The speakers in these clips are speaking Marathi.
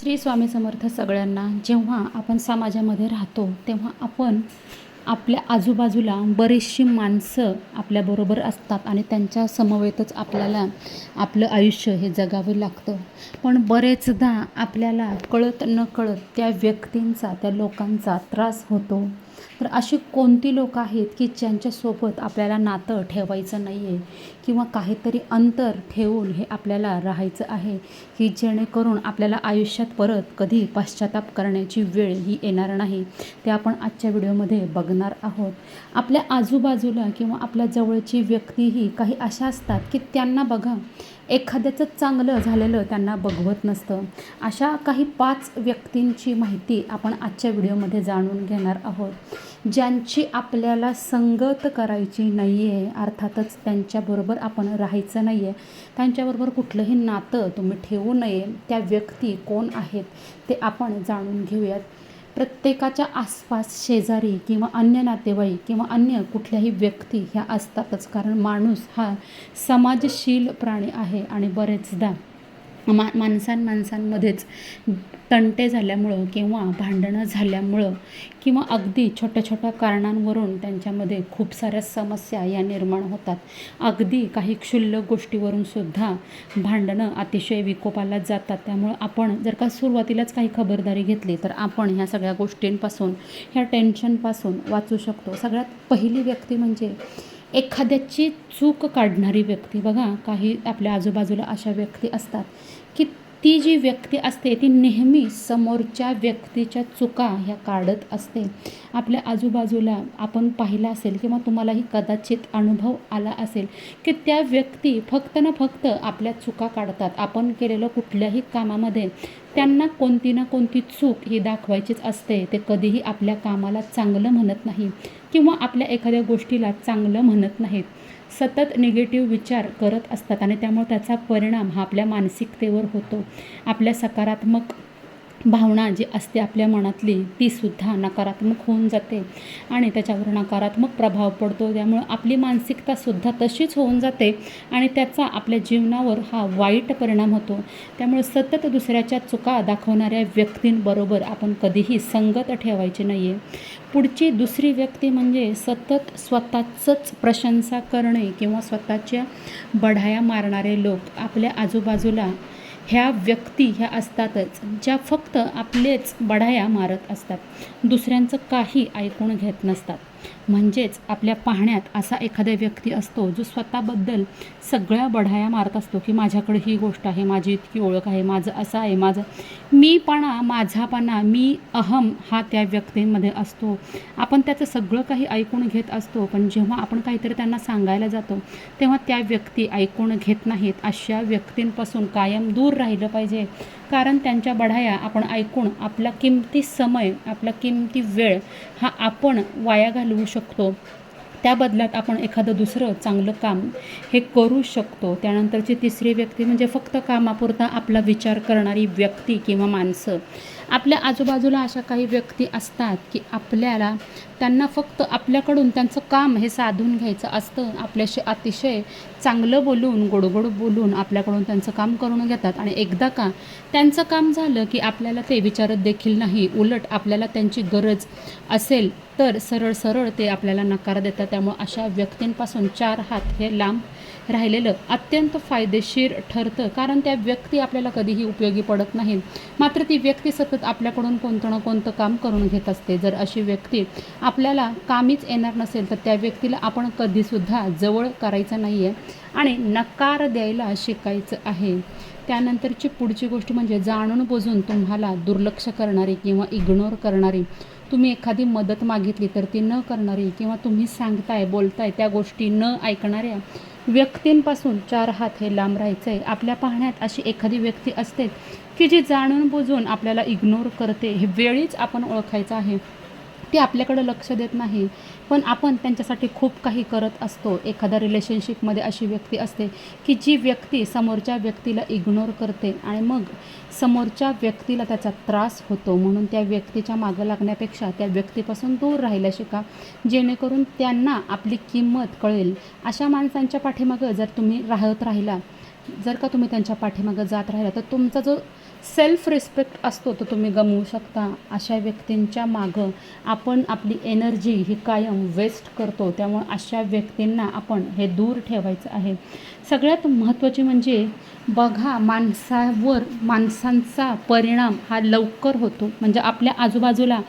श्री स्वामी समर्थ सगळ्यांना जेव्हा आपण समाजामध्ये राहतो तेव्हा आपण आपल्या आजूबाजूला बरीचशी माणसं आपल्याबरोबर असतात आणि त्यांच्या समवेतच आपल्याला आपलं आयुष्य हे जगावं लागतं. पण बरेचदा आपल्याला कळत न कळत त्या व्यक्तींचा त्या लोकांचा त्रास होतो. तर अशी कोणती लोक आहेत की ज्यांच्यासोबत आपल्याला नातं ठेवायचं नाही आहे किंवा काहीतरी अंतर ठेवून हे आपल्याला राहायचं आहे की जेणेकरून आपल्याला आयुष्यात परत कधी पश्चाताप करण्याची वेळ ही येणार नाही ते आपण आजच्या व्हिडिओमध्ये बघणार आहोत. आपल्या आजूबाजूला किंवा आपल्या जवळची व्यक्तीही काही अशा असतात की त्यांना बघा एखाद्याचं चांगलं झालेलं त्यांना बघवत नसतं. अशा काही पाच व्यक्तींची माहिती आपण आजच्या व्हिडिओमध्ये जाणून घेणार आहोत. ज्यांची आपल्याला संगत करायची नाही आहे अर्थातच त्यांच्याबरोबर आपण राहायचं नाही आहे त्यांच्याबरोबर कुठलंही नातं तुम्ही ठेवू नये त्या व्यक्ती कोण आहेत ते आपण जाणून घेऊयात. प्रत्येकाच्या आसपास शेजारी किंवा अन्य नातेवाईक किंवा अन्य कुठल्याही व्यक्ती ह्या असतातच. कारण माणूस हा समाजशील प्राणी आहे आणि बरेचदा मा माणसां माणसांमध्येच तंटे झाल्यामुळं किंवा भांडणं झाल्यामुळं किंवा अगदी छोट्या छोट्या कारणांवरून त्यांच्यामध्ये खूप साऱ्या समस्या या निर्माण होतात. अगदी काही क्षुल्लक गोष्टीवरून सुद्धा भांडणं अतिशय विकोपाला जातात. त्यामुळं आपण जर का सुरुवातीलाच काही खबरदारी घेतली तर आपण ह्या सगळ्या गोष्टींपासून ह्या टेन्शनपासून वाचू शकतो. सगळ्यात पहिली व्यक्ती म्हणजे एखाद्याची चूक काढणारी व्यक्ती बघा काही आपल्या आजूबाजूला अशा व्यक्ती असतात. ती जी व्यक्ती असते ती नेहमी समोरच्या व्यक्तीच्या चुका ह्या काढत असते. आपल्या आजूबाजूला आपण पाहिलं असेल किंवा तुम्हालाही कदाचित अनुभव आला असेल की त्या व्यक्ती फक्त ना फक्त आपल्या चुका काढतात. आपण केलेलं कुठल्याही कामामध्ये त्यांना कोणती ना कोणती चूक ही दाखवायचीच असते. ते कधीही आपल्या कामाला चांगलं म्हणत नाही किंवा आपल्या एखाद्या गोष्टीला चांगलं म्हणत नाहीत. सतत निगेटिव्ह विचार करत असतात आणि त्यामुळे त्याचा परिणाम हा आपल्या मानसिकतेवर होतो. आपल्या सकारात्मक भावना जी असते आपल्या मनातली तीसुद्धा नकारात्मक होऊन जाते. आणि त्याच्यावर नकारात्मक प्रभाव पडतो. त्यामुळं आपली मानसिकतासुद्धा तशीच होऊन जाते आणि त्याचा आपल्या जीवनावर हा वाईट परिणाम होतो. त्यामुळे सतत दुसऱ्याच्या चुका दाखवणाऱ्या व्यक्तींबरोबर आपण कधीही संगत ठेवायची नाही आहे पुढची दुसरी व्यक्ती म्हणजे सतत स्वतःचंच प्रशंसा करणे किंवा स्वतःच्या बढाया मारणारे लोक. आपल्या आजूबाजूला ह्या व्यक्ती ह्या असतातच ज्या फक्त आपलेच बढाया मारत असतात. दुसऱ्यांचं काही ऐकून घेत नसतात. म्हणजेच आपल्या पाहण्यात असा एखादा व्यक्ती असतो जो स्वतःबद्दल सगळ्या बढाया मारत असतो की माझ्याकडे ही गोष्ट आहे माझी इतकी ओळख आहे माझं असं आहे माझं. मीपणा माझापणा मी अहम हा त्या व्यक्तींमध्ये असतो. आपण त्याचं सगळं काही ऐकून घेत असतो पण जेव्हा आपण काहीतरी त्यांना सांगायला जातो तेव्हा त्या व्यक्ती ऐकून घेत नाहीत. अशा व्यक्तींपासून कायम दूर राहिलं पाहिजे. कारण त्यांच्या बढाया आपण ऐकून आपला किमती समय आपला किमती वेळ हा आपण वाया घालवू शकतो. त्या बदल्यात आपण एखादं दुसरं चांगलं काम हे करू शकतो. त्यानंतरची तिसरी व्यक्ती म्हणजे फक्त कामापुरता आपला विचार करणारी व्यक्ती किंवा माणसं. आपल्या आजूबाजूला अशा काही व्यक्ती असतात की आपल्याला त्यांना फक्त आपल्याकडून त्यांचं काम हे साधून घ्यायचं असतं. आपल्याशी अतिशय चांगलं बोलून गोडगोड बोलून आपल्याकडून त्यांचं काम करून घेतात. आणि एकदा का त्यांचं काम झालं की आपल्याला ते विचारत देखील नाही. उलट आपल्याला त्यांची गरज असेल तर सरळ सरळ ते आपल्याला नकार देतात. त्यामुळं अशा व्यक्तींपासून चार हात हे लांब राहिलेलं अत्यंत फायदेशीर ठरतं. कारण त्या व्यक्ती आपल्याला कधीही उपयोगी पडत नाहीत मात्र ती व्यक्ती सतत आपल्याकडून कोणतं ना कोणतं काम करून घेत असते. जर अशी व्यक्ती आपल्याला कामीच येणार नसेल तर त्या व्यक्तीला आपण कधीसुद्धा जवळ करायचं नाही आहे आणि नकार द्यायला शिकायचं आहे. त्यानंतरची पुढची गोष्ट म्हणजे जाणून बुजून तुम्हाला दुर्लक्ष करणारी किंवा इग्नोर करणारी तुम्ही एखादी मदत मागितली तर ती न करणारी किंवा तुम्ही सांगताय बोलताय त्या गोष्टी न ऐकणाऱ्या व्यक्तींपासून चार हात हे लांब राहायचं. आहे आपल्या पाहण्यात अशी एखादी व्यक्ती असते की जी जाणून बुजून आपल्याला इग्नोर करते. हे वेळीच आपण ओळखायचं आहे. ते आपल्याकडं लक्ष देत नाही पण आपण त्यांच्यासाठी खूप काही करत असतो. एखाद्या रिलेशनशिपमध्ये अशी व्यक्ती असते की जी व्यक्ती समोरच्या व्यक्तीला इग्नोर करते आणि मग समोरच्या व्यक्तीला त्याचा त्रास होतो. म्हणून त्या व्यक्तीच्या मागं लागण्यापेक्षा त्या व्यक्तीपासून दूर राहायला शिका. जेणेकरून त्यांना आपली किंमत कळेल. अशा माणसांच्या पाठीमागं जर तुम्ही राहत राहिला जर का तुम्ही त्यांच्या पाठीमागं जात राहिला तर तुमचा जो सेल्फ रिस्पेक्ट असतो तो तुम्ही गमवू शकता. अशा व्यक्तींच्या मागं आपण आपली एनर्जी ही कायम वेस्ट करतो. त्यामुळे अशा व्यक्तींना आपण हे दूर ठेवायचं आहे. सगळ्यात महत्त्वाचे म्हणजे बघा माणसावर माणसांचा परिणाम हा लवकर होतो. म्हणजे आपल्या आजूबाजूला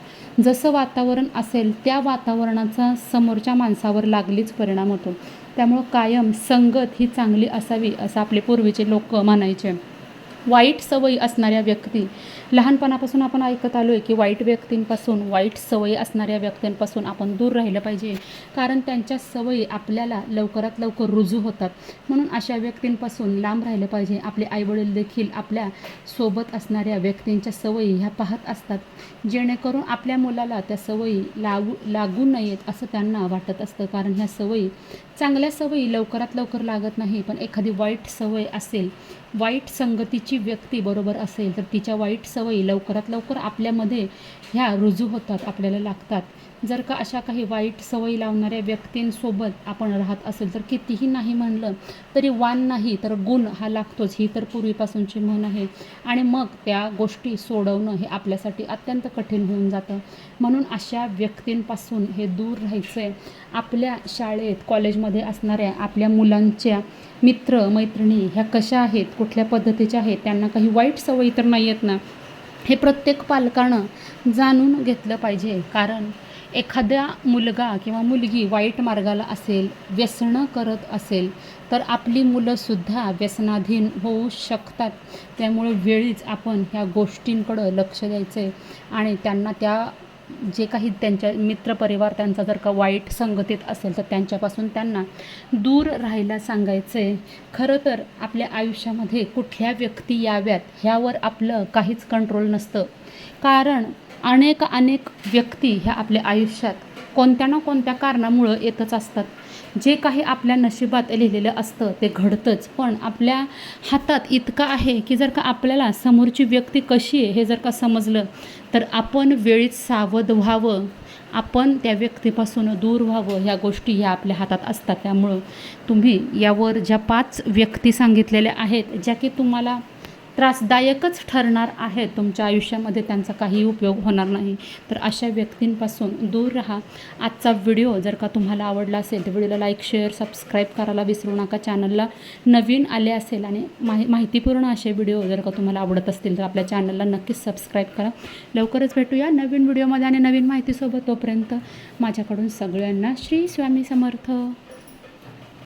जसं वातावरण असेल त्या वातावरणाचा समोरच्या माणसावर लागलीच परिणाम होतो. त्यामुळं कायम संगत ही चांगली असावी असं आपले पूर्वीचे लोक म्हणायचे. वाईट सवयी असणाऱ्या व्यक्ती. लहानपणापासून आपण ऐकत आलो आहे की वाईट व्यक्तींपासून वाईट सवयी असणाऱ्या व्यक्तींपासून आपण दूर राहिलं पाहिजे. कारण त्यांच्या सवयी आपल्याला लवकरात लवकर रुजू होतात. म्हणून अशा व्यक्तींपासून लांब राहिलं पाहिजे. आपले आईवडील देखील आपल्यासोबत असणाऱ्या व्यक्तींच्या सवयी ह्या पाहत असतात. जेणेकरून आपल्या मुलाला त्या सवयी लागू लागू नयेत असं त्यांना वाटत असतं. कारण ह्या सवयी चांगल्या सवयी लवकरात लवकर लागत नाही. पण एखादी वाईट सवय असेल वाईट संगतीची व्यक्ती बरोबर असेल तर तिच्या वाईट सवयी लवकरात लवकर आपल्यामध्ये ह्या रुजू होतात आपल्याला लागतात. जर का अशा काही वाईट सवयी लावणाऱ्या व्यक्तींसोबत आपण राहत असेल तर कितीही नाही म्हणलं तरी वान नाही तर गुण हा लागतोच. ही तर पूर्वीपासूनची म्हण आहे. आणि मग त्या गोष्टी सोडवणं हे आपल्यासाठी अत्यंत कठीण होऊन जातं. म्हणून अशा व्यक्तींपासून हे दूर राहायचं आहे आपल्या शाळेत कॉलेजमध्ये असणाऱ्या आपल्या मुलांच्या मित्र मैत्रिणी ह्या कशा आहेत कुठल्या पद्धतीच्या आहेत त्यांना काही वाईट सवयी तर नाही आहेत ना? हे प्रत्येक पालकानं जाणून घेतलं पाहिजे. कारण एखाद्या मुलगा किंवा मुलगी वाईट मार्गाला असेल व्यसनं करत असेल तर आपली मुलंसुद्धा व्यसनाधीन होऊ शकतात. त्यामुळे वेळीच आपण ह्या गोष्टींकडं लक्ष द्यायचं आहे आणि त्यांना त्या जे काही त्यांच्या मित्रपरिवार त्यांचा जर का वाईट संगतीत असेल तर त्यांच्यापासून त्यांना दूर राहायला सांगायचं. आहे खरं तर आपल्या आयुष्यामध्ये कुठल्या व्यक्ती याव्यात ह्यावर आपलं काहीच कंट्रोल नसतं. कारण अनेक अनेक व्यक्ती ह्या आपल्या आयुष्यात कोणत्या ना कोणत्या कारणामुळं येतच असतात. जे काही आपल्या नशिबात लिहिलेलं असतं ते घडतंच. पण आपल्या हातात इतकं आहे की जर का आपल्याला समोरची व्यक्ती कशी आहे हे जर का समजलं तर आपण वेळीच सावध व्हावं. आपण त्या व्यक्तीपासून दूर व्हावं. ह्या गोष्टी ह्या आपल्या हातात असतात. त्यामुळं तुम्ही यावर ज्या पाच व्यक्ती सांगितलेल्या आहेत ज्या की तुम्हाला त्रासदायकच ठरणार आहेत तुमच्या आयुष्यामध्ये त्यांचा काही उपयोग होणार नाही. तर अशा व्यक्तींपासून दूर राहा. आजचा व्हिडिओ जर का तुम्हाला आवडला असेल तर व्हिडिओला लाईक शेअर सबस्क्राईब करायला विसरू नका. चॅनलला नवीन आले असेल आणि माहि माहितीपूर्ण असे व्हिडिओ जर का तुम्हाला आवडत असतील तर आपल्या चॅनलला नक्कीच सबस्क्राईब करा. लवकरच भेटूया नवीन व्हिडिओमध्ये आणि नवीन माहितीसोबत तोपर्यंत माझ्याकडून सगळ्यांना श्री स्वामी समर्थ.